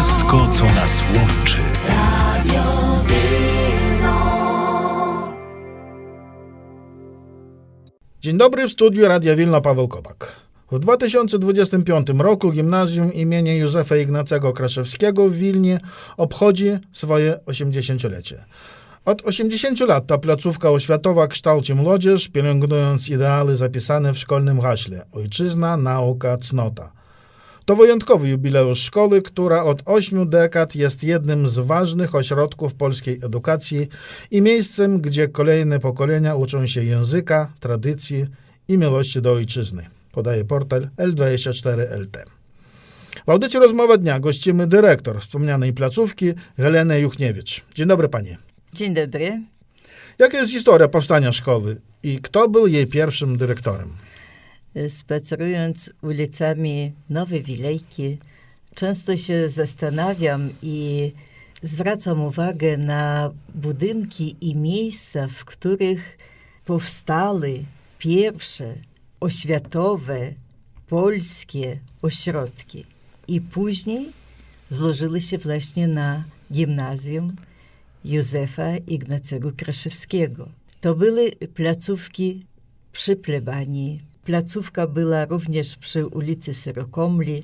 wszystko, co nas łączy. Dzień dobry, w studiu Radia Wilno Paweł Kobak. W 2025 roku Gimnazjum imienia Józefa Ignacego Kraszewskiego w Wilnie obchodzi swoje 80-lecie. Od 80 lat ta placówka oświatowa kształci młodzież, pielęgnując ideały zapisane w szkolnym haśle Ojczyzna, nauka, cnota. To wyjątkowy jubileusz szkoły, która od ośmiu dekad jest jednym z ważnych ośrodków polskiej edukacji i miejscem, gdzie kolejne pokolenia uczą się języka, tradycji i miłości do ojczyzny, podaje portal L24LT. W audycji Rozmowa Dnia gościmy dyrektor wspomnianej placówki Helenę Juchniewicz. Dzień dobry panie. Dzień dobry. Jaka jest historia powstania szkoły i kto był jej pierwszym dyrektorem? Spacerując ulicami Nowej Wilejki, często się zastanawiam i zwracam uwagę na budynki i miejsca, w których powstały pierwsze oświatowe polskie ośrodki. I później złożyły się właśnie na gimnazjum Józefa Ignacego Kraszewskiego. To były placówki przy plebanii. Placówka była również przy ulicy Syrokomli.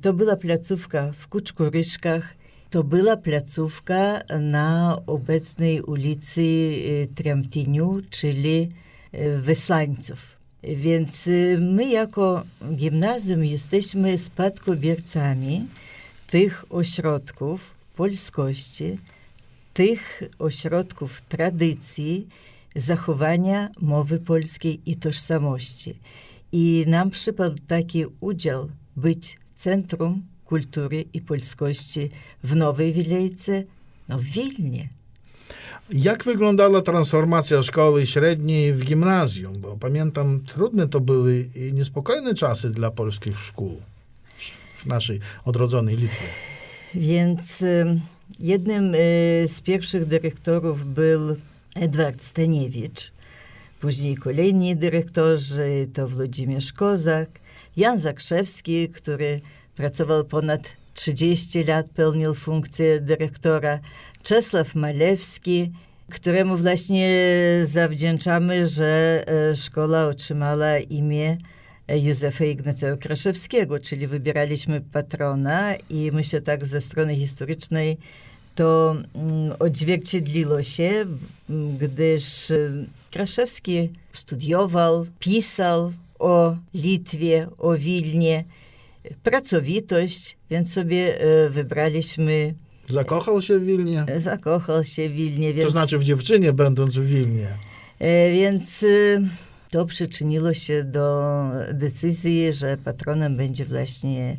To była placówka w Kuczkuryszkach. To była placówka na obecnej ulicy y, Tremtyniu, czyli y, Wysłańców. Więc y, my jako gimnazjum jesteśmy spadkobiercami tych ośrodków polskości, tych ośrodków tradycji, zachowania mowy polskiej i tożsamości. I nam przypadł taki udział być Centrum Kultury i Polskości w Nowej Wilejce, no w Wilnie. Jak wyglądała transformacja szkoły średniej w gimnazjum? Bo pamiętam, trudne to były i niespokojne czasy dla polskich szkół w naszej odrodzonej Litwie. Więc jednym y, z pierwszych dyrektorów był Edward Staniewicz. Później kolejni dyrektorzy to Włodzimierz Kozak, Jan Zakrzewski, który pracował ponad 30 lat, pełnił funkcję dyrektora, Czesław Malewski, któremu właśnie zawdzięczamy, że e, szkoła otrzymała imię Józefa Ignacego Kraszewskiego, czyli wybieraliśmy patrona i myślę tak ze strony historycznej to mm, odzwierciedliło się, m, gdyż y, Kraszewski studiował, pisał o Litwie, o Wilnie, pracowitość, więc sobie e, wybraliśmy, Zakochał się w Wilnie? zakochał się w Wilnie, więc, To znaczy w dziewczynie, będąc w Wilnie. e, więc y, to przyczyniło się do decyzji, że patronem będzie właśnie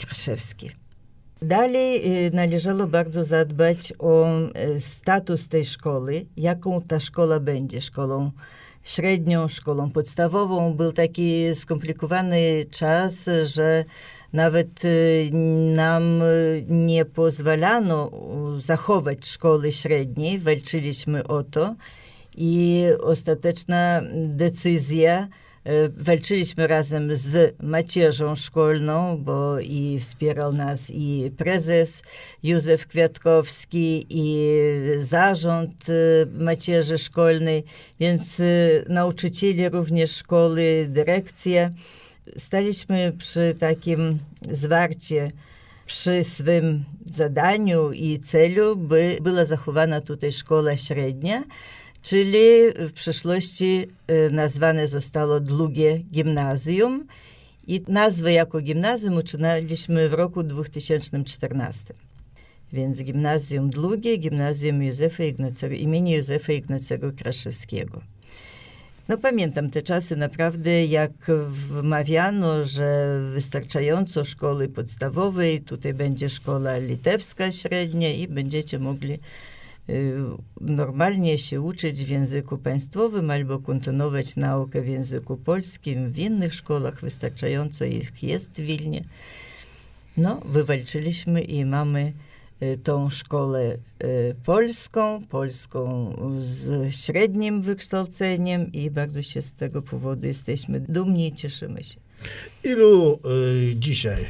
Kraszewski. Dalej y, należało bardzo zadbać o y, status tej szkoły, jaką ta szkoła będzie, szkołą średnią, szkołą podstawową. Był taki skomplikowany czas, że nawet y, nam nie pozwalano zachować szkoły średniej. Walczyliśmy o to i ostateczna decyzja Walczyliśmy razem z macierzą szkolną, bo i wspierał nas i prezes Józef Kwiatkowski, i zarząd e, macierzy szkolnej, więc e, nauczyciele również szkoły, dyrekcja. Staliśmy przy takim zwarcie przy swym zadaniu i celu, by była zachowana tutaj szkoła średnia, czyli w przyszłości e, nazwane zostało drugie gimnazjum i nazwę jako gimnazjum uczynaliśmy w roku 2014. Więc gimnazjum drugie, gimnazjum Józefa Ignacego, imienia Józefa Ignacego Kraszewskiego. No pamiętam te czasy naprawdę, jak wmawiano, że wystarczająco szkoły podstawowej, tutaj będzie szkoła litewska średnia i będziecie mogli y, normalnie się uczyć w języku państwowym albo kontynuować naukę w języku polskim. W innych szkołach wystarczająco ich jest w Wilnie. No, wywalczyliśmy i mamy y, tą szkołę y, polską, polską z średnim wykształceniem i bardzo się z tego powodu jesteśmy dumni i cieszymy się. Ilu y, dzisiaj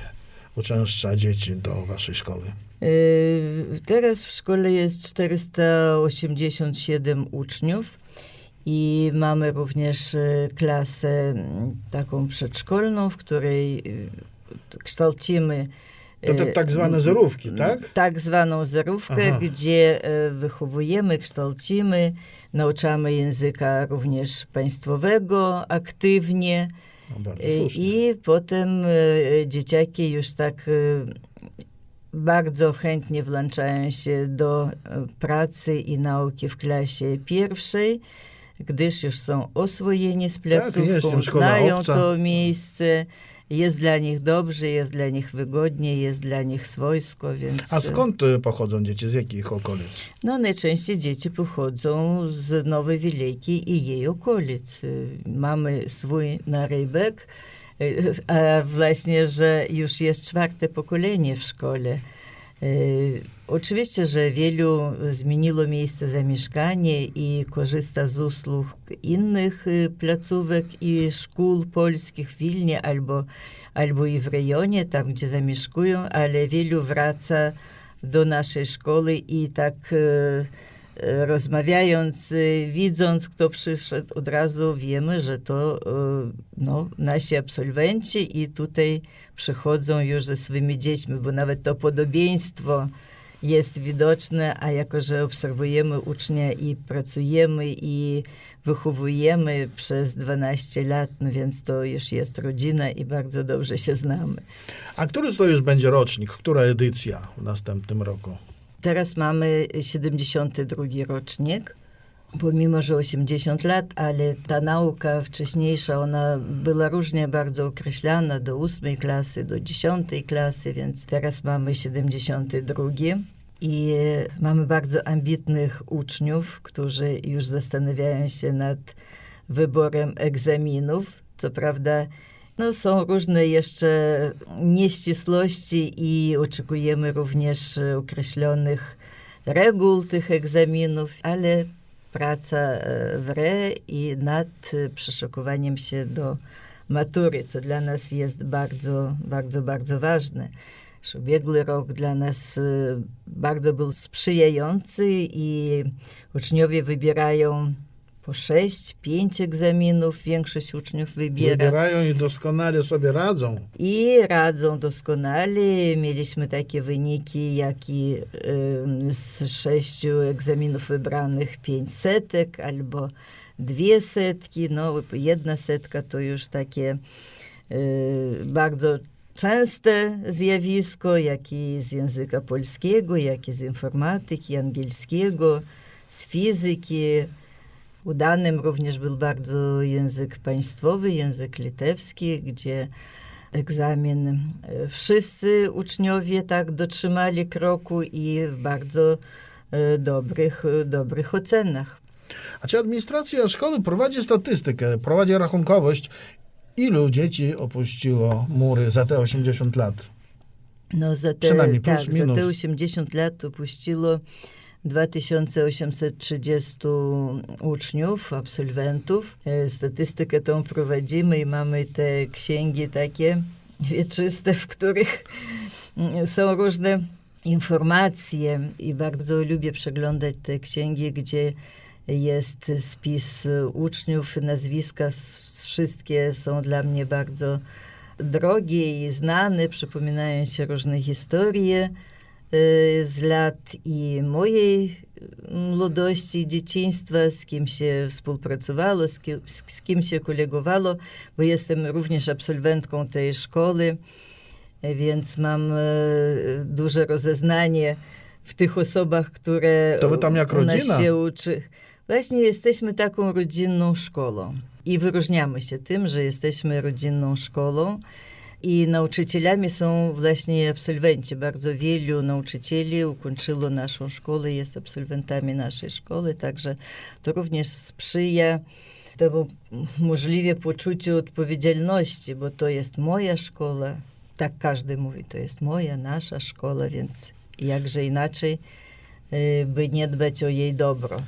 uczęszcza dzieci do waszej szkoły? Y, Teraz w szkole jest 487 uczniów i mamy również y, klasę mm, taką przedszkolną, w której y, kształcimy To te tak zwane zerówki, tak? Tak zwaną zerówkę, Aha. gdzie wychowujemy, kształcimy, nauczamy języka również państwowego aktywnie. No, słusznie. I potem e, dzieciaki już tak e, bardzo chętnie włączają się do pracy i nauki w klasie pierwszej, gdyż już są oswojeni z placówką, Tak, jest im szkoła znają obca. to miejsce. Jest dla nich dobrze, jest dla nich wygodnie, jest dla nich swojsko, więc... A skąd e, pochodzą dzieci? Z jakich okolic? No, najczęściej dzieci pochodzą z Nowej Wielkiej i jej okolic. Y, Mamy swój narybek, y, a właśnie, że już jest czwarte pokolenie w szkole. Y, Oczywiście, że wielu zmieniło miejsce zamieszkania i korzysta z usług innych y, placówek i szkół polskich w Wilnie albo, albo i w rejonie, tam gdzie zamieszkują, ale wielu wraca do naszej szkoły i tak e, rozmawiając, e, widząc, kto przyszedł, od razu wiemy, że to no, nasi absolwenci i tutaj przychodzą już ze swymi dziećmi, bo nawet to podobieństwo jest widoczne, a jako, że obserwujemy ucznia i pracujemy i wychowujemy przez 12 lat, no więc to już jest rodzina i bardzo dobrze się znamy. A który to już będzie rocznik? Która edycja w następnym roku? Teraz mamy 72 rocznik, pomimo że 80 lat, ale ta nauka wcześniejsza, ona była różnie bardzo określana do 8 klasy, do 10 klasy, więc teraz mamy 72. I mamy bardzo ambitnych uczniów, którzy już zastanawiają się nad wyborem egzaminów. Co prawda, no, są różne jeszcze nieścisłości i oczekujemy również określonych reguł tych egzaminów, ale praca e, w re i nad e, przyszykowaniem się do matury, co dla nas jest bardzo, bardzo, bardzo ważne. Ubiegły rok dla nas e, bardzo był sprzyjający i uczniowie wybierają po sześć, pięć egzaminów, większość uczniów wybiera. Wybierają i doskonale sobie radzą. I radzą doskonale. Mieliśmy takie wyniki, jak i em, z sześciu egzaminów wybranych pięć setek albo dwie setki. No, jedna setka to już takie e, bardzo częste zjawisko, jak i z języka polskiego, jak i z informatyki, angielskiego, z fizyki. Udanym również był bardzo język państwowy, język litewski, gdzie egzamin e, wszyscy uczniowie tak dotrzymali kroku i w bardzo e, dobrych, e, dobrych ocenach. A czy administracja szkoły prowadzi statystykę, prowadzi rachunkowość, ilu dzieci opuściło mury za te 80 lat? No za te, Przynajmniej plus, tak, za te 80 lat opuściło 2830 uczniów, absolwentów. E, Statystykę tą prowadzimy i mamy te księgi takie wieczyste, w których mm, są różne informacje i bardzo lubię przeglądać te księgi, gdzie jest spis uczniów, nazwiska, wszystkie są dla mnie bardzo drogie i znane, przypominają się różne historie z lat i mojej młodości, i dzieciństwa, z kim się współpracowało, z kim, z, kim się kolegowało, bo jestem również absolwentką tej szkoły, e, więc mam e, duże rozeznanie w tych osobach, które To wy tam jak rodzina? się uczy. Właśnie jesteśmy taką rodzinną szkołą i wyróżniamy się tym, że jesteśmy rodzinną szkołą i nauczycielami są właśnie absolwenci. Bardzo wielu nauczycieli ukończyło naszą szkołę, jest absolwentami naszej szkoły, także to również sprzyja temu możliwie poczuciu odpowiedzialności, bo to jest moja szkoła. Tak każdy mówi, to jest moja, nasza szkoła, więc jakże inaczej by nie dbać o jej dobro.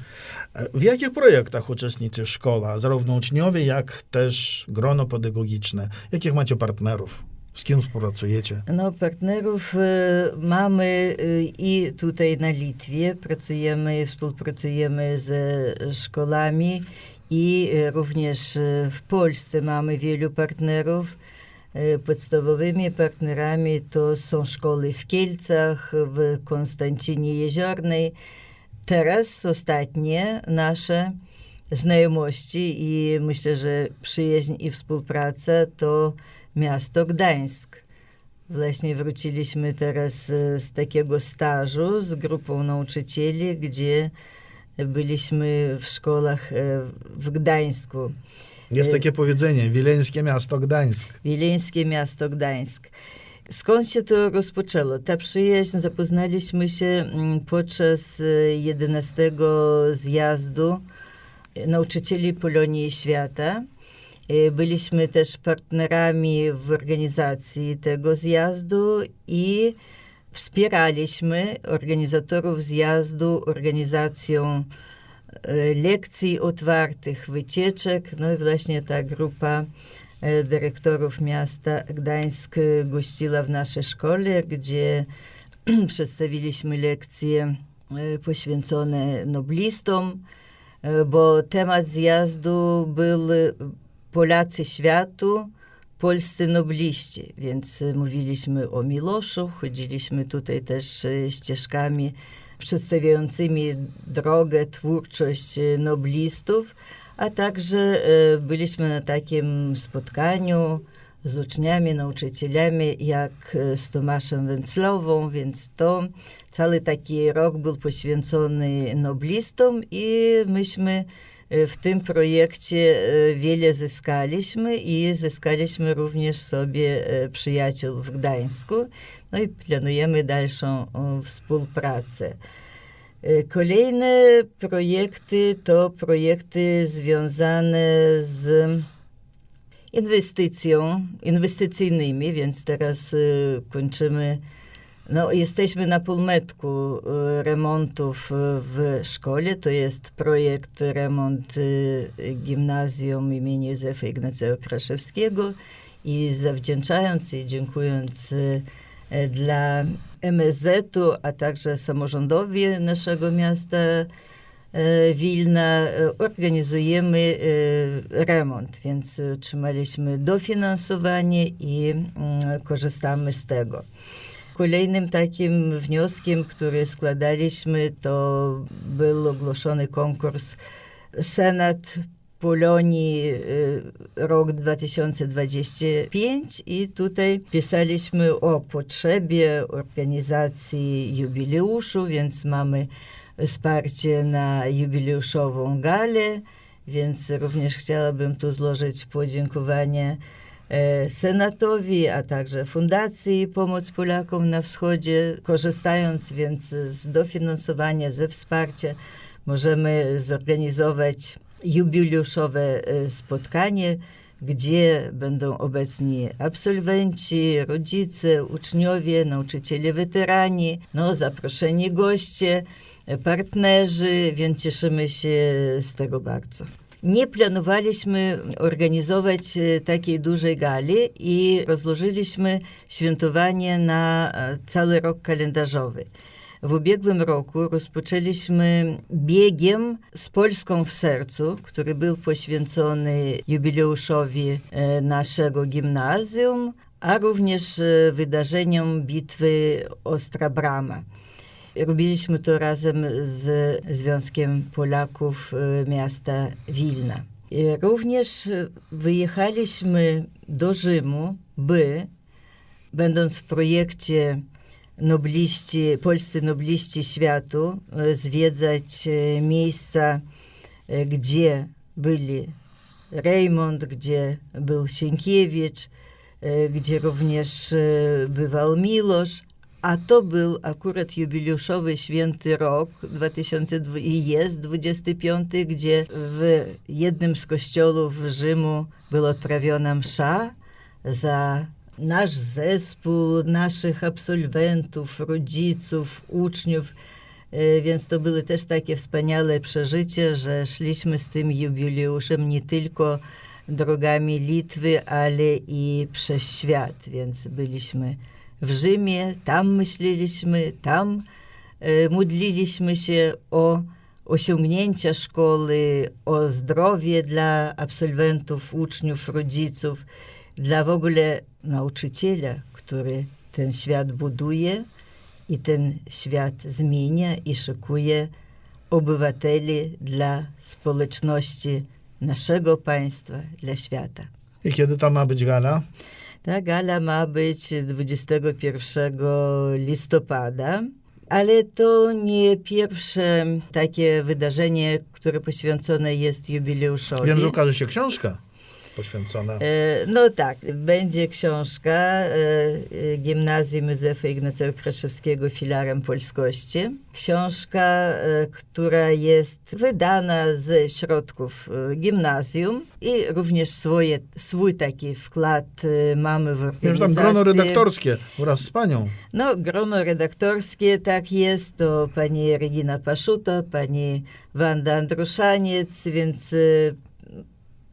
W jakich projektach uczestniczy szkoła, zarówno uczniowie, jak też grono pedagogiczne? Jakich macie partnerów Z kim współpracujecie? No, partnerów e, mamy e, i tutaj na Litwie. Pracujemy, współpracujemy ze szkołami i również w Polsce mamy wielu partnerów. E, Podstawowymi partnerami to są szkoły w Kielcach, w Konstancinie Jeziornej. Teraz ostatnie nasze znajomości i myślę, że przyjaźń i współpraca to miasto Gdańsk. Właśnie wróciliśmy teraz z takiego stażu z grupą nauczycieli, gdzie byliśmy w szkołach e, w Gdańsku. Jest Y- takie powiedzenie, wileńskie miasto Gdańsk. Wileńskie miasto Gdańsk. Skąd się to rozpoczęło? Ta przyjaźń zapoznaliśmy się mm, podczas e, 11 zjazdu nauczycieli Polonii Świata. Byliśmy też partnerami w organizacji tego zjazdu i wspieraliśmy organizatorów zjazdu organizacją lekcji otwartych, wycieczek. No i właśnie ta grupa e, dyrektorów miasta Gdańsk gościła w naszej szkole, gdzie przedstawiliśmy lekcje e, poświęcone noblistom, bo temat zjazdu był Polacy światu, polscy nobliści, więc mówiliśmy o Miloszu, chodziliśmy tutaj też ścieżkami przedstawiającymi drogę, twórczość e, noblistów, a także e, byliśmy na takim spotkaniu z uczniami, nauczycielami, jak e, z Tomaszem Węclową, więc to cały taki rok był poświęcony noblistom i myśmy w tym projekcie e, wiele zyskaliśmy i zyskaliśmy również sobie e, przyjaciół w Gdańsku. No i planujemy dalszą e, współpracę. E, Kolejne projekty to projekty związane z inwestycją, inwestycyjnymi, więc teraz kończymy, no jesteśmy na półmetku y, remontów y, w szkole, to jest projekt remont y, gimnazjum imienia Józefa Ignacego Kraszewskiego. I zawdzięczając i dziękując e, dla MSZ-u, a także samorządowi naszego miasta e, Wilna e, organizujemy remont, więc otrzymaliśmy dofinansowanie i mm, korzystamy z tego. Kolejnym takim wnioskiem, który składaliśmy, to był ogłoszony konkurs Senat Polonii y, rok 2025 i tutaj pisaliśmy o potrzebie organizacji jubileuszu, więc mamy wsparcie na jubileuszową galę, więc również chciałabym tu złożyć podziękowanie Senatowi, a także Fundacji Pomoc Polakom na Wschodzie. Korzystając więc z dofinansowania, ze wsparcia, możemy zorganizować jubileuszowe e, spotkanie, gdzie będą obecni absolwenci, rodzice, uczniowie, nauczyciele weterani, no, zaproszeni goście, e, partnerzy, więc cieszymy się z tego bardzo. Nie planowaliśmy organizować e, takiej dużej gali i rozłożyliśmy świętowanie na e, cały rok kalendarzowy. W ubiegłym roku rozpoczęliśmy biegiem z Polską w sercu, który był poświęcony jubileuszowi e, naszego gimnazjum, a również wydarzeniom bitwy Ostra Brama. Robiliśmy to razem z Związkiem Polaków e, miasta Wilna. Również wyjechaliśmy do Rzymu, by, będąc w projekcie nobliści, polscy nobliści światu, e, zwiedzać e, miejsca, gdzie byli Rejmont, gdzie był Sienkiewicz, gdzie również bywał Milosz, a to był akurat jubileuszowy święty rok 2002 i jest 25, gdzie w jednym z kościołów Rzymu była odprawiona msza za nasz zespół, naszych absolwentów, rodziców, uczniów. E, Więc to były też takie wspaniałe przeżycie, że szliśmy z tym jubileuszem nie tylko drogami Litwy, ale i przez świat. Więc byliśmy w Rzymie, tam myśleliśmy, tam e, modliliśmy się o osiągnięcia szkoły, o zdrowie dla absolwentów, uczniów, rodziców, dla w ogóle nauczyciela, który ten świat buduje i ten świat zmienia i szykuje obywateli dla społeczności naszego państwa, dla świata. I kiedy to ma być gala? Ta gala ma być 21 listopada, ale to nie pierwsze takie wydarzenie, które poświęcone jest jubileuszowi. Wiem, że ukaże się książka poświęcona. E, No tak, będzie książka e, e, Gimnazjum Józefa Ignacego Kraszewskiego filarem polskości. Książka, która jest wydana ze środków gimnazjum i również swoje, swój taki wkład mamy w organizację. tam grono redaktorskie wraz z panią. No, grono redaktorskie tak jest, to pani Regina Paszuto, pani Wanda Andruszaniec, więc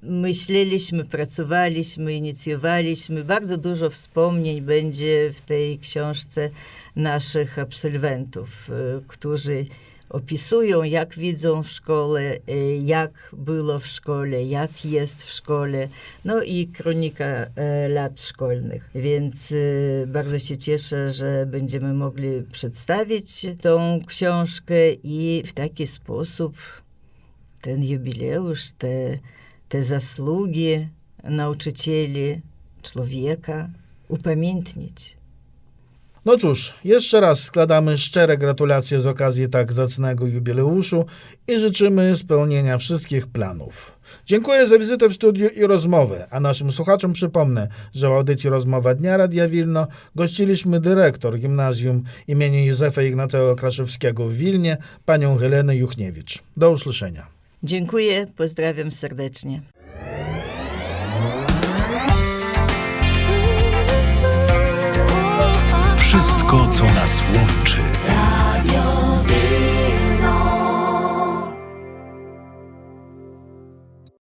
myśleliśmy, pracowaliśmy, inicjowaliśmy. Bardzo dużo wspomnień będzie w tej książce naszych absolwentów, y, którzy opisują, jak widzą w szkole, y, jak było w szkole, jak jest w szkole, no i kronika e, lat szkolnych. Więc y, bardzo się cieszę, że będziemy mogli przedstawić tą książkę i w taki sposób ten jubileusz, te, te zasługi nauczycieli, człowieka upamiętnić. No cóż, jeszcze raz składamy szczere gratulacje z okazji tak zacnego jubileuszu i życzymy spełnienia wszystkich planów. Dziękuję za wizytę w studiu i rozmowę, a naszym słuchaczom przypomnę, że w audycji Rozmowa Dnia Radia Wilno gościliśmy dyrektor gimnazjum imienia Józefa Ignacego Kraszewskiego w Wilnie, panią Helenę Juchniewicz. Do usłyszenia. Dziękuję, pozdrawiam serdecznie. Wszystko, co nas łączy.